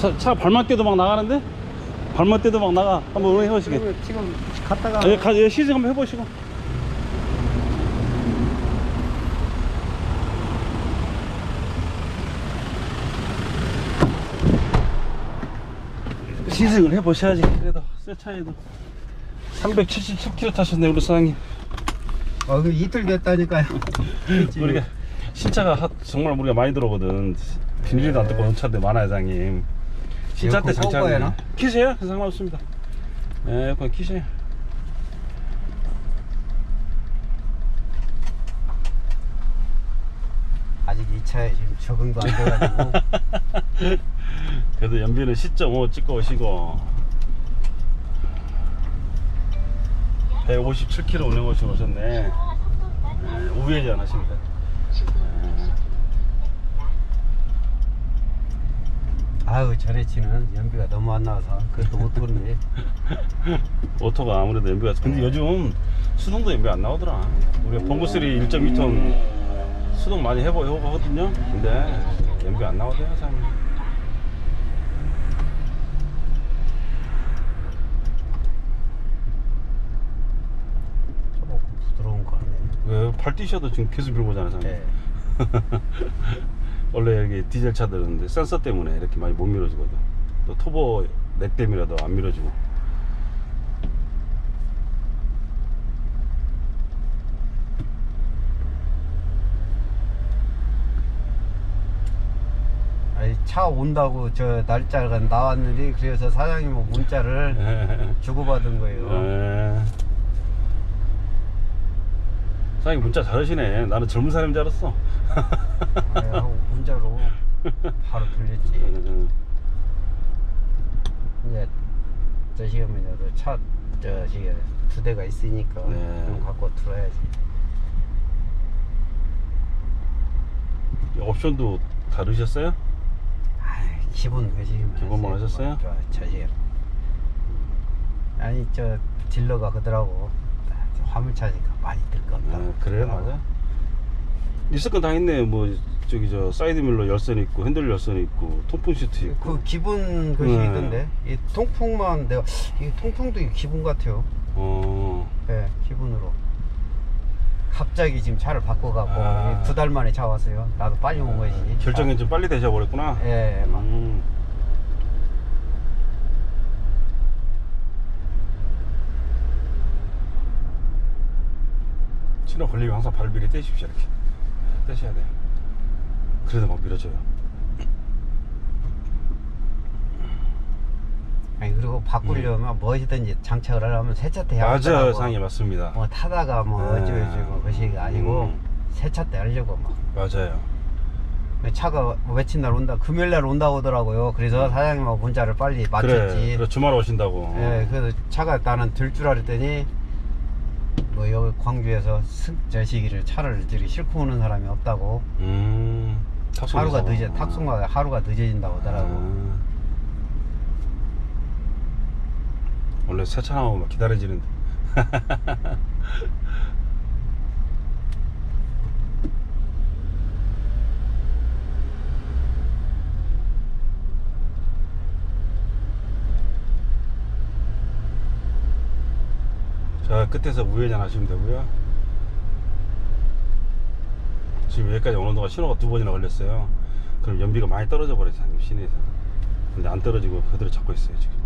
차, 차 발만 떼도 막 나가는데? 발만 떼도 막 나가. 한번 응원해보시게. 그러면 지금 갔다가 아, 예, 가, 예, 시승 한번 해보시고. 시승을 해보셔야지. 그래도 새 차에도 377km 타셨네 우리 사장님. 어, 그 이틀 됐다니까요. 우리가 신차가 하- 정말 우리가 많이 들어오거든. 비닐도 안 뜯고 온 차들 많아요, 사장님. 신차 때 장착. 키세요? 상관없습니다. 예, 에어컨 키세요. 아직 이 차에 지금 적응도 안 돼가지고 그래도 연비는 10.5 찍고 오시고 157km 운행 오시고 오셨네 예, 우회전 하십니다 아유 전해치는 연비가 너무 안 나와서 그것도 못 돌네. 오토가 아무래도 연비가 근데 요즘 수동도 연비 안 나오더라 우리가 봉구쓰리 1.2톤 수동 많이 해보, 해보거든요 근데 연비 안 나오대요 사장님 조금 부드러운 거 같네. 왜 팔 뛰셔도 지금 계속 밀고 오잖아요 사장님 네. 원래 여기 디젤 차들은 센서 때문에 이렇게 많이 못 밀어주거든. 또 터보 넥 때문에도 안 밀어주고. 아니 차 온다고 저 날짜가 나왔는데 그래서 사장님 뭐 문자를 주고받은 거예요. 에. 사장님 문자 잘하시네. 나는 젊은 사람인 줄 알았어. 하고 문자로 바로 돌렸지. 이제 저 시간이라도 차저 시간 두 대가 있으니까 네. 좀 갖고 들어야지. 옵션도 다르셨어요? 아이, 기본 그 시간 기본만 하셨어요? 저 시간. 아니 저 딜러가 그러더라고. 아, 저 화물 차니까 많이 들 건다. 아, 그래 맞아. 있을 건 다 있네. 뭐 저기 저 사이드 밀러 열선 있고 핸들 열선 있고 통풍 시트 있고. 그 기본 것이 네. 있던데 이 통풍만 내가 이 통풍도 기본 같아요. 어. 네, 기본으로. 갑자기 지금 차를 바꿔갖고 아. 두 달 만에 차 왔어요. 나도 빨리 온 거지. 결정이 좀 빨리 되셔 버렸구나. 예, 막 음. 신호 걸리면 항상 발을 미리 떼십시오 이렇게 떼셔야 돼요 그래도 막 밀어줘요 아니 그리고 바꾸려면 무엇이든지 장착을 하려면 세차 때 맞아요. 상이 맞습니다 뭐 타다가 뭐 네. 어쩌고저쩌고 그것이 아니고 음. 세차 때 하려고 막 맞아요 차가 뭐 며칠 날 온다 금요일 날 온다고 하더라고요. 그래서 사장님하고 문자를 빨리 맞췄지. 음. 그래, 그래 주말 오신다고 예, 그래서 차가 나는 들 줄 알았더니 뭐 여기 광주에서 스- 저 시기를 차를 저기 싣고 오는 사람이 없다고 음. 하루가 늦어 탁송가 하루가 늦어진다고 하더라고. 아. 원래 세차 나오면 막 기다려지는데 자 끝에서 우회전 하시면 되고요. 지금 여기까지 오는 동안 신호가 두 번이나 걸렸어요. 그럼 연비가 많이 떨어져 사장님 시내에서. 근데 안 떨어지고 그대로 잡고 있어요 지금.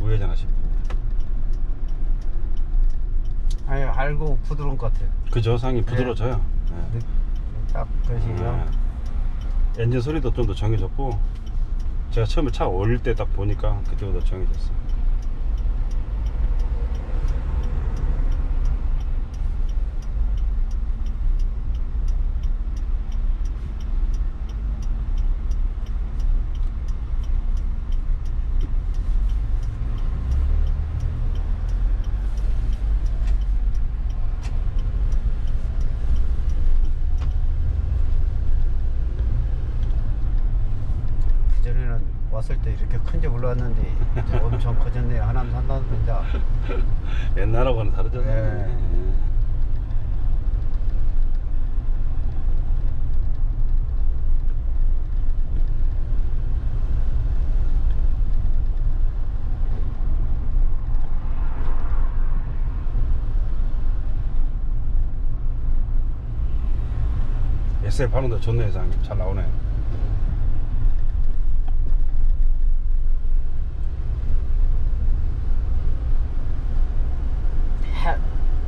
우회전 하시면 됩니다. 아니 알고 부드러운 것 같아요. 그죠? 사장님 부드러워져요. 네. 딱 그러시고요. 네. 엔진 소리도 좀 더 정해졌고 제가 처음에 차 올릴 때 딱 보니까 그때보다 정해졌어요 왔을 때 이렇게 큰지 몰랐는데 이제 엄청 커졌네요. 하남 산다는 분자. 옛날하고는 다르잖아요. 네. SF 하는 좋네, 사장님. 잘 나오네.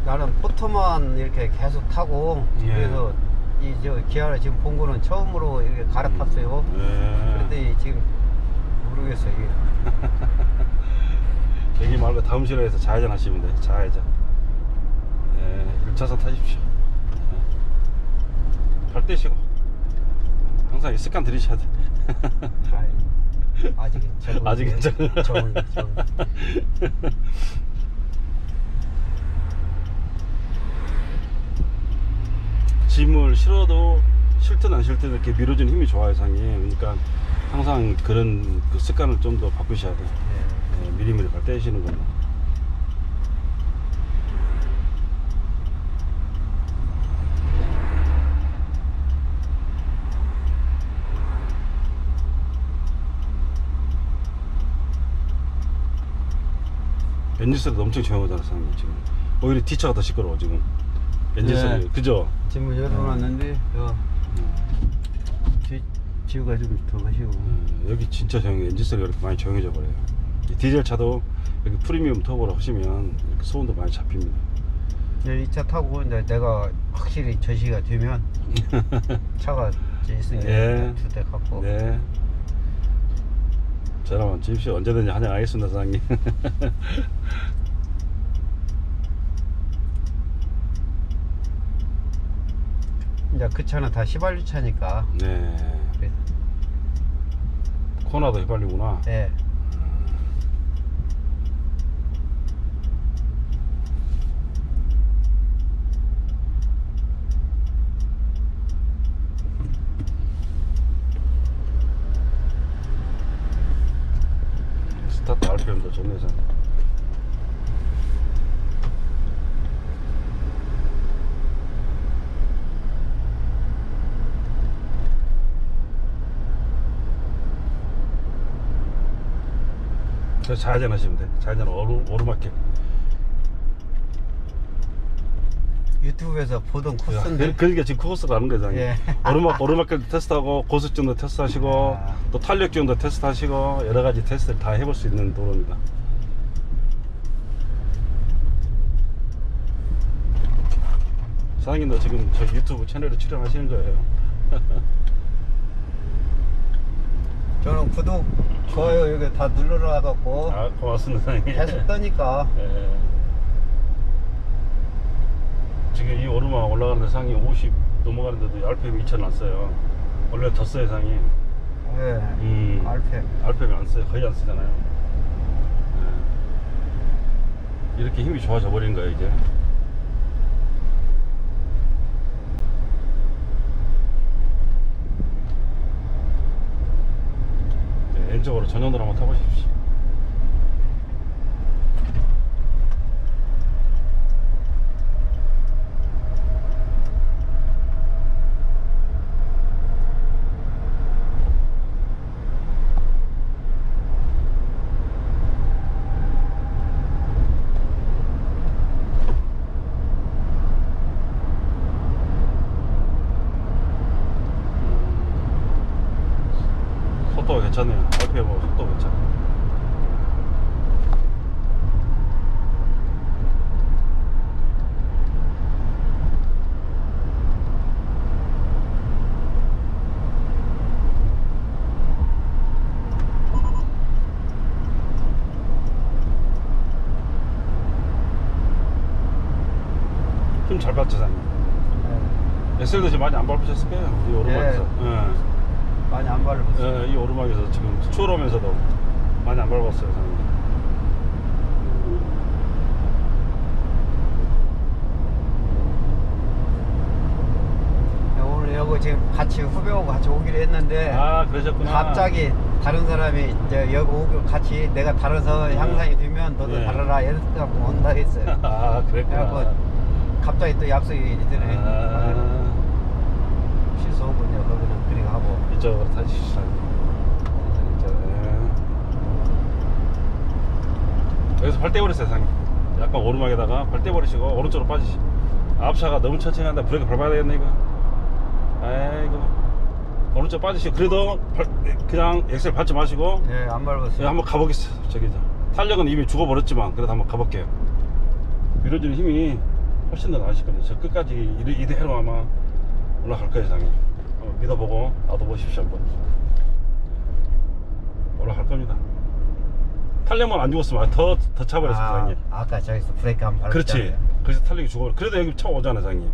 나는 포터만 이렇게 계속 타고 예. 그래서 이저 기아를 지금 본 거는 처음으로 이렇게 갈아탔어요. 네. 그랬더니 지금 모르겠어 이게 여기 말고 다음 시로에서 좌회전 하시면 돼 좌회전 예, 1차선 타십시오 예. 발 떼시고 항상 이 습관 들이셔야 돼 아이, 아직은 적응 아직은 적응. 적응 적응. 짐을 실어도 실든 안 실든 이렇게 밀어주는 힘이 좋아요 상이. 그러니까 항상 그런 그 습관을 좀 더 바꾸셔야 돼 예. 예, 미리미리 발 떼시는 걸로. 엔진 소리도 엄청 조용하잖아 상님 지금. 오히려 뒤차가 더 시끄러워 지금 엔진 네. 소리. 그죠? 지금 열어놨는데 저 지, 지우가 좀더 가시고. 음, 여기 진짜 조용해 엔진 소리가 이렇게 많이 조용해져 버려요. 이 디젤 차도 여기 프리미엄 터보로 하시면 이렇게 소음도 많이 잡힙니다. 네, 이차 타고 이제 내가 확실히 저시가 되면 차가 있으니까 예. 두대 갖고. 네. 전화만 주십시오. 언제든지 환영하겠습니다 사장님 이제 그 차는 다 휘발유 차니까. 네. 그래서 코나도 휘발유구나. 예. 스타트 RPM도 좋네 사 저 좌회전 하시면 돼 좌회전 오르, 오르막길 유튜브에서 보던 코스인데 그, 그러니까 지금 코스 가는 거잖아요. 예. 오르막 오르막길 테스트하고 고속정도 테스트하시고 아. 또 탄력정도 테스트하시고 여러 가지 테스트를 다 해볼 수 있는 도로입니다. 사장님도 지금 저 유튜브 채널에 출연하시는 거예요. 저는 구독 좋아요 여기 다 눌러놔 갖고 아 고맙습니다, 사장님. 계속 떠니까 예. 지금 이 오르막 올라가는데 상이 50 넘어가는데도 RPM 2천 났어요. 원래 더 써요 상이. 예. 음. 알펜 RPM 안 써요. 거의 안 쓰잖아요. 네. 이렇게 힘이 좋아져 버린 거예요, 이제. 네, 왼쪽으로 전용도로 한번 타보십시오. 속도가 괜찮네요. RPM하고 속도가 괜찮아요. 힘잘 받죠, 사장님. 예. SL도 지금 많이 안 밟으셨을 거예요. 이 오르막에서. 예. 많이 안 밟았어요 예, 이 오르막에서 지금 추월하면서도 많이 안 밟았어요. 오늘 여기 지금 같이 후배하고 같이 오기로 했는데 아, 그러셨구나. 갑자기 다른 사람이 이제 여기 오기로 같이 내가 달아서 향상이 되면 너도 네. 달아라 이래서 온다 했어요 아, 그랬구나. 그래갖고 갑자기 또 약속이 되네 아, 취소하고 이제 이쪽으로 타시죠. 이쪽, 예. 여기서 발 떼버리세요, 사장님. 약간 오르막에다가 발 떼버리시고 오른쪽으로 빠지시. 앞차가 너무 천천히 한다. 브레이크 밟아야 되겠네, 이거. 아이고 오른쪽 빠지시고 그래도 발- 그냥 엑셀 밟지 마시고 예, 안 밟았어요. 예, 한번 가보겠어요 저기 저 탄력은 이미 죽어버렸지만 그래도 한번 가볼게요 밀어주는 힘이 훨씬 더 나으실 겁니다 저 끝까지 이대, 이대로 아마 올라갈 거예요 장님 한번 믿어보고 놔둬보십시오 한번. 올라갈 겁니다. 탄력만 안 죽었으면 더, 더 차버렸을 요 아, 장님. 아까 저기서 브레이크 한번 밟았잖아요. 그렇지 그래서 탄력이 죽어버려. 그래도 여기 차 오잖아 장님